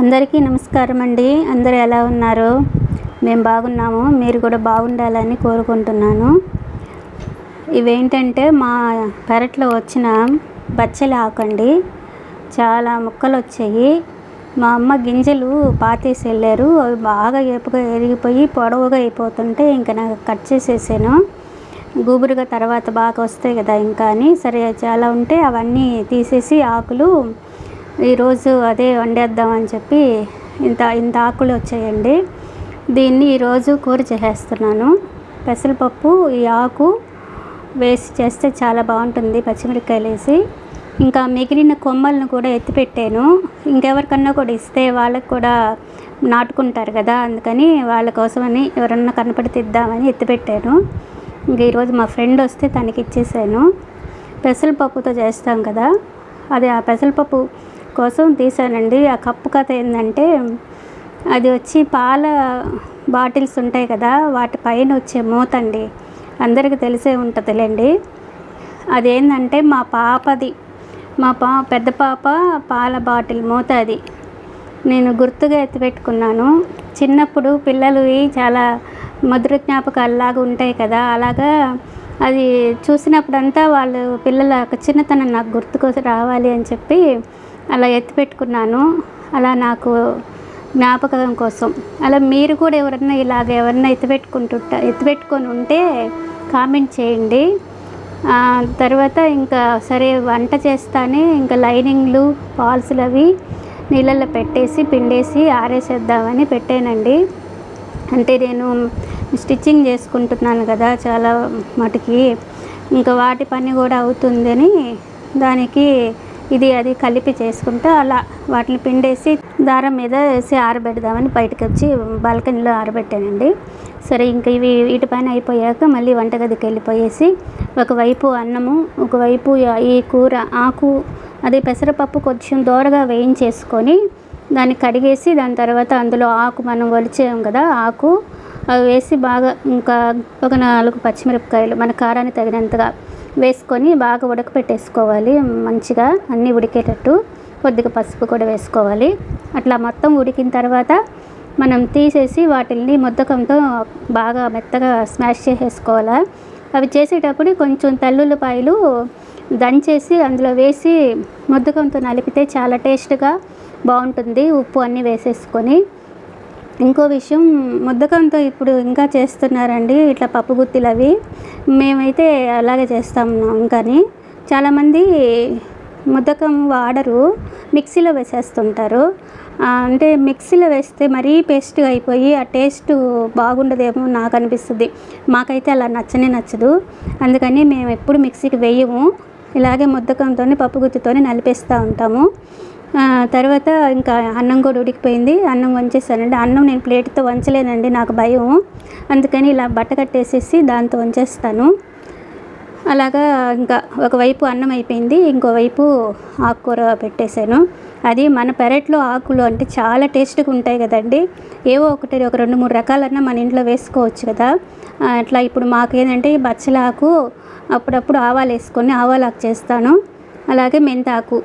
అందరికీ నమస్కారం అండి. అందరూ ఎలా ఉన్నారు? మేము బాగున్నాము. మీరు కూడా బాగుండాలని కోరుకుంటున్నాను. ఇవేంటంటే మా పెరట్లో వచ్చిన బచ్చలి ఆకండి. చాలా ముక్కలు వచ్చాయి. మా అమ్మ గింజలు పాతేసి వెళ్ళారు. అవి బాగా ఏపుగా ఎరిగిపోయి పొడవుగా అయిపోతుంటే ఇంకా నాకు కట్ చేసేసాను. గూబురుగా తర్వాత బాగా వస్తాయి కదా ఇంకా అని. సరే చాలా ఉంటే అవన్నీ తీసేసి ఆకులు ఈరోజు అదే వండేద్దామని చెప్పి ఇంత ఇంత ఆకులు వచ్చాయండి. దీన్ని ఈరోజు కూర చేసేస్తున్నాను. పెసరపప్పు ఈ ఆకు వేసి చేస్తే చాలా బాగుంటుంది పచ్చిమిరపకాయలు వేసి ఇంకా మిగిలిన కొమ్మలను కూడా ఎత్తిపెట్టాను ఇంకెవరికన్నా కూడా ఇస్తే వాళ్ళకి కూడా నాటుకుంటారు కదా అందుకని వాళ్ళ కోసమని ఎవరన్నా కనపడితే ఇద్దామని ఎత్తిపెట్టాను ఇంక ఈరోజు మా ఫ్రెండ్ వస్తే తనకి ఇచ్చేసాను పెసరపప్పుతో చేస్తాం కదా అదే ఆ పెసరపప్పు కోసం తీసానండి ఆ కప్పు కథ ఏంటంటే అది వచ్చి పాల బాటిల్స్ ఉంటాయి కదా వాటి పైన వచ్చే మూత అండి. అందరికీ తెలిసే ఉంటుందిలేండి. అదేంటంటే మా పాపది మా పా పెద్ద పాప పాల బాటిల్ మూత అది. నేను గుర్తుగా ఎత్తిపెట్టుకున్నాను చిన్నప్పుడు పిల్లలువి చాలా మధుర జ్ఞాపకాలలాగా ఉంటాయి కదా అలాగా అది చూసినప్పుడంతా వాళ్ళు పిల్లల చిన్నతనం నాకు గుర్తుకు రావాలి అని చెప్పి అలా ఎత్తిపెట్టుకున్నాను అలా నాకు జ్ఞాపకం కోసం. అలా మీరు కూడా ఎవరన్నా ఇలాగ ఎవరన్నా ఎత్తిపెట్టుకుంటుంట ఎత్తిపెట్టుకొని ఉంటే కామెంట్ చేయండి. తర్వాత ఇంకా సరే వంట చేస్తానే ఇంకా లైనింగ్లు పాల్స్లు అవి నీళ్ళల్లో పెట్టేసి పిండేసి ఆరేసేద్దామని పెట్టానండి. అంటే నేను స్టిచ్చింగ్ చేసుకుంటున్నాను కదా చాలా మటుకి. ఇంకా వాటి పని కూడా అవుతుందని దానికి ఇది అది కలిపి చేసుకుంటే అలా వాటిని పిండేసి దారం మీద వేసి ఆరబెడదామని బయటకు వచ్చి బాల్కనీలో ఆరబెట్టానండి. సరే ఇంకా ఇవి వీటి పైన అయిపోయాక మళ్ళీ వంటగదికి వెళ్ళిపోయేసి ఒకవైపు అన్నము ఒకవైపు ఈ కూర ఆకు అదే పెసరపప్పు కొంచెం దోరగా వేయించేసుకొని దాన్ని కడిగేసి దాని తర్వాత అందులో ఆకు మనం ఒలిచాం కదా ఆకు అవి వేసి బాగా ఇంకా ఒక నాలుగు పచ్చిమిరపకాయలు మన కారానికి తగినంతగా వేసుకొని బాగా ఉడకపెట్టేసుకోవాలి. మంచిగా అన్నీ ఉడికేటట్టు కొద్దిగా పసుపు కూడా వేసుకోవాలి. అట్లా మొత్తం ఉడికిన తర్వాత మనం తీసేసి వాటిల్ని ముద్దకంతో బాగా మెత్తగా స్మాష్ చేసేసుకోవాలి. అవి చేసేటప్పుడు కొంచెం తల్లుల్లిపాయలు దంచేసి అందులో వేసి ముద్దకంతో నలిపితే చాలా టేస్ట్గా బాగుంటుంది. ఉప్పు అన్నీ వేసేసుకొని ఇంకో విషయం ముద్దకంతో ఇప్పుడు ఇంకా చేస్తున్నారండి ఇట్లా పప్పు గుత్తిలు అవి. మేమైతే అలాగే చేస్తాం ఇంకాని. చాలామంది ముద్దకం వాడరు మిక్సీలో వేసేస్తుంటారు. అంటే మిక్సీలో వేస్తే మరీ పేస్ట్గా అయిపోయి ఆ టేస్ట్ బాగుండదేమో నాకు అనిపిస్తుంది. మాకైతే అలా నచ్చనే నచ్చదు. అందుకని మేము ఎప్పుడు మిక్సీకి వేయము. ఇలాగే ముద్దకంతో పప్పు గుత్తితోనే నలిపేస్తూ ఉంటాము. తర్వాత ఇంకా అన్నం కూడా ఉడికిపోయింది. అన్నం వంచేసానండి అన్నం నేను ప్లేట్తో వంచలేనండి నాకు భయం. అందుకని ఇలా బట్ట కట్టేసేసి దాంతో వంచేస్తాను. అలాగా ఇంకా ఒకవైపు అన్నం అయిపోయింది ఇంకోవైపు ఆకుకూర పెట్టేశాను. అది మన పెరట్లో ఆకులు అంటే చాలా టేస్ట్గా ఉంటాయి కదండి. ఏవో ఒకటి ఒక రెండు మూడు రకాలన్నా మన ఇంట్లో వేసుకోవచ్చు కదా. అట్లా ఇప్పుడు మాకేంటంటే ఏంటంటే బచ్చలాకు అప్పుడప్పుడు ఆవాలు వేసుకొని ఆవాలాకు చేస్తాను. అలాగే మెంతాకు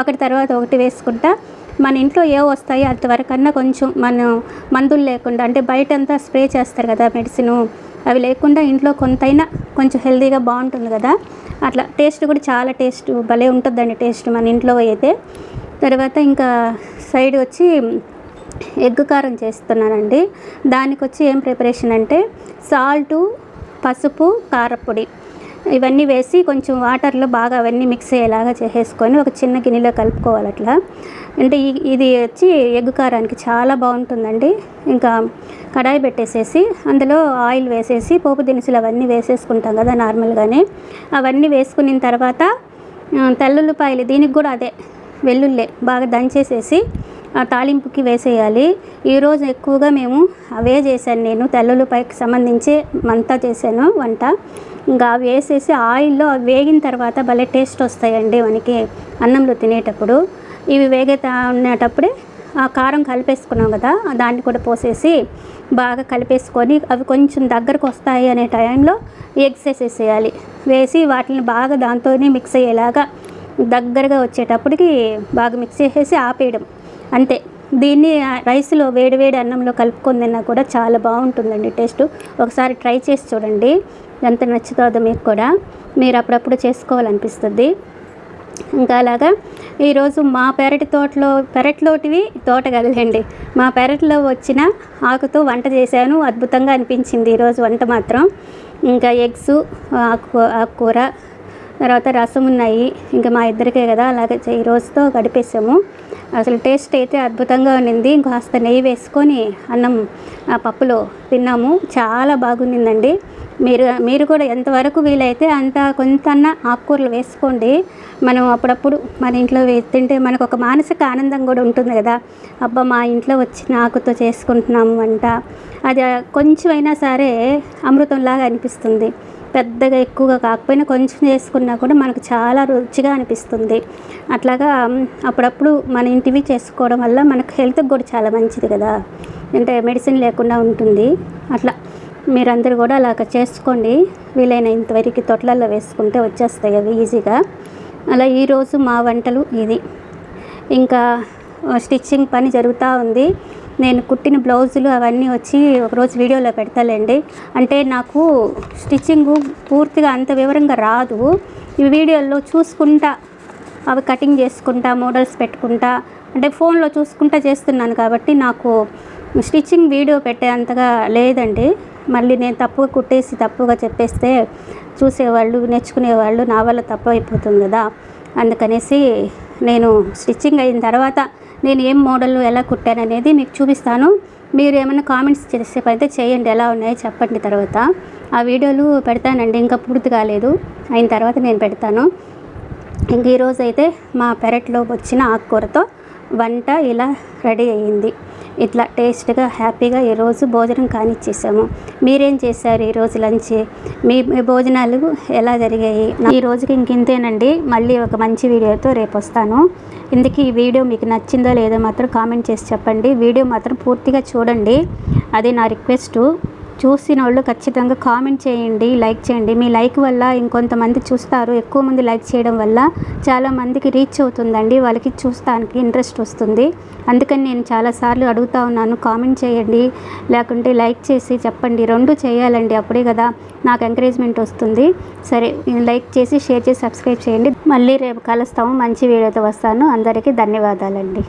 ఒకటి తర్వాత ఒకటి వేసుకుంటా. మన ఇంట్లో ఏ వస్తాయో అంతవరకన్నా కొంచెం మనం మందులు లేకుండా అంటే బయటంతా స్ప్రే చేస్తారు కదా మెడిసిన్ అవి లేకుండా ఇంట్లో కొంతైనా కొంచెం హెల్తీగా బాగుంటుంది కదా. అట్లా టేస్ట్ కూడా చాలా టేస్ట్ భలే ఉంటుందండి టేస్ట్ మన ఇంట్లో అయితే. తర్వాత ఇంకా సైడ్ వచ్చి ఎగ్ కారం చేస్తున్నానండి. దానికి వచ్చి ఏం ప్రిపరేషన్ అంటే సాల్టు పసుపు కారపొడి. ఇవన్నీ వేసి కొంచెం వాటర్లో బాగా అవన్నీ మిక్స్ అయ్యేలాగా చేసేసుకొని ఒక చిన్న గిన్నెలో కలుపుకోవాలి అట్లా. అంటే ఇది వచ్చి ఎగ్గు కారానికి చాలా బాగుంటుందండి. ఇంకా కడాయి పెట్టేసేసి అందులో ఆయిల్ వేసేసి పోపు దినుసులు అవన్నీ వేసేసుకుంటాం కదా నార్మల్గానే. అవన్నీ వేసుకున్న తర్వాత తెల్లుల్లిపాయలు దీనికి కూడా అదే వెల్లుల్లే బాగా దంచేసేసి ఆ తాలింపుకి వేసేయాలి. ఈరోజు ఎక్కువగా మేము అవే చేశాను నేను. తెల్లుల్లిపాయకి సంబంధించి అంతా చేశాను వంట. ఇంకా అవి వేసేసి ఆయిల్లో అవి వేగిన తర్వాత భలే టేస్ట్ వస్తాయండి మనకి అన్నంలో తినేటప్పుడు. ఇవి వేగతా ఉండేటప్పుడే ఆ కారం కలిపేసుకున్నాం కదా దాన్ని కూడా పోసేసి బాగా కలిపేసుకొని అవి కొంచెం దగ్గరకు వస్తాయి అనే టైంలో ఎగ్స్ వేసేసేయాలి వేసి వాటిని బాగా దాంతోనే మిక్స్ అయ్యేలాగా దగ్గరగా వచ్చేటప్పటికి బాగా మిక్స్ చేసేసి ఆపేయడం. అంతే. దీన్ని రైస్లో వేడి వేడి అన్నంలో కలుపుకొని తిన్నా కూడా చాలా బాగుంటుందండి టేస్ట్. ఒకసారి ట్రై చేసి చూడండి. ఎంత నచ్చుతుందో మీకు కూడా. మీరు అప్పుడప్పుడు చేసుకోవాలనిపిస్తుంది. ఇంకా అలాగా ఈరోజు మా పెరటి తోటలో పెరట్లోటివి తోట కదలండి మా పెరట్లో వచ్చిన ఆకుతో వంట చేశాను. అద్భుతంగా అనిపించింది ఈరోజు వంట మాత్రం. ఇంకా ఎగ్స్ ఆకు ఆకుకూర తర్వాత రసం ఉన్నాయి. ఇంకా మా ఇద్దరికే కదా. అలాగే ఈ రోజుతో గడిపేసాము అసలు టేస్ట్ అయితే అద్భుతంగా ఉండింది. ఇంకాస్త నెయ్యి వేసుకొని అన్నం ఆ పప్పులో తిన్నాము. చాలా బాగుండిందండి. మీరు మీరు కూడా ఎంతవరకు వీలైతే అంత కొంత ఆకుకూరలు వేసుకోండి. మనం అప్పుడప్పుడు మన ఇంట్లో తింటే మనకు ఒక మానసిక ఆనందం కూడా ఉంటుంది కదా. అబ్బా మా ఇంట్లో వచ్చిన ఆకుతో చేసుకుంటున్నాము వంట అది కొంచెమైనా సరే అమృతంలాగా అనిపిస్తుంది. పెద్దగా ఎక్కువగా కాకపోయినా కొంచెం చేసుకున్నా కూడా మనకు చాలా రుచిగా అనిపిస్తుంది. అట్లాగా అప్పుడప్పుడు మన ఇంటివి చేసుకోవడం వల్ల మనకు హెల్త్కి కూడా చాలా మంచిది కదా. అంటే మెడిసిన్ లేకుండా ఉంటుంది. అట్లా మీరందరూ కూడా అలా చేసుకోండి. వీలైన ఇంతవరకు తొట్లల్లో వేసుకుంటే వచ్చేస్తాయి అవి ఈజీగా. అలా ఈరోజు మా వంటలు ఇది. ఇంకా స్టిచ్చింగ్ పని జరుగుతూ ఉంది. నేను కుట్టిన బ్లౌజులు అవన్నీ వచ్చి ఒకరోజు వీడియోలో పెడతాలేండి. అంటే నాకు స్టిచ్చింగ్ పూర్తిగా అంత వివరంగా రాదు. ఈ వీడియోల్లో చూసుకుంటా అవి కటింగ్ చేసుకుంటా మోడల్స్ పెట్టుకుంటా అంటే ఫోన్లో చూసుకుంటా చేస్తున్నాను కాబట్టి నాకు స్టిచ్చింగ్ వీడియో పెట్టే అంతగా లేదండి. మళ్ళీ నేను తప్పుగా కుట్టేసి తప్పుగా చెప్పేస్తే చూసేవాళ్ళు నేర్చుకునేవాళ్ళు నా వల్ల తప్పు అయిపోతుంది కదా. అందుకనేసి నేను స్టిచ్చింగ్ అయిన తర్వాత నేను ఏం మోడల్ ఎలా కుట్టాను అనేది మీకు చూపిస్తాను. మీరు ఏమైనా కామెంట్స్ చేసే అయితే చేయండి. ఎలా ఉన్నాయో చెప్పండి తర్వాత. ఆ వీడియోలు పెడతానండి. ఇంకా పూర్తి కాలేదు. అయిన తర్వాత నేను పెడతాను. ఇంక ఈరోజు అయితే మా పెరట్లో వచ్చిన ఆకుకూరతో వంట ఇలా రెడీ అయ్యింది ఇట్లా టేస్ట్గా హ్యాపీగా ఈరోజు భోజనం కానిచ్చేసాము. మీరేం చేశారు ఈరోజు లంచ్? మీ మీ భోజనాలు ఎలా జరిగాయి? ఈ రోజుకి ఇంక ఇంతేనండి. మళ్ళీ ఒక మంచి వీడియోతో రేపు వస్తాను. ఇందుకు ఈ వీడియో మీకు నచ్చిందో లేదో మాత్రం కామెంట్ చేసి చెప్పండి. వీడియో మాత్రం పూర్తిగా చూడండి. అది నా రిక్వెస్టు. చూసిన వాళ్ళు ఖచ్చితంగా కామెంట్ చేయండి లైక్ చేయండి. మీ లైక్ వల్ల ఇంకొంతమంది చూస్తారు. ఎక్కువ మంది లైక్ చేయడం వల్ల చాలామందికి రీచ్ అవుతుందండి. వాళ్ళకి చూస్తానికి ఇంట్రెస్ట్ వస్తుంది. అందుకని నేను చాలాసార్లు అడుగుతా ఉన్నాను కామెంట్ చేయండి. లేకుంటే లైక్ చేసి చెప్పండి. రెండు చేయాలండి అప్పుడే కదా నాకు ఎంకరేజ్మెంట్ వస్తుంది. సరే లైక్ చేసి షేర్ చేసి సబ్స్క్రైబ్ చేయండి. మళ్ళీ రేపు కలుస్తాము. మంచి వీడియోతో వస్తాను. అందరికీ ధన్యవాదాలండి.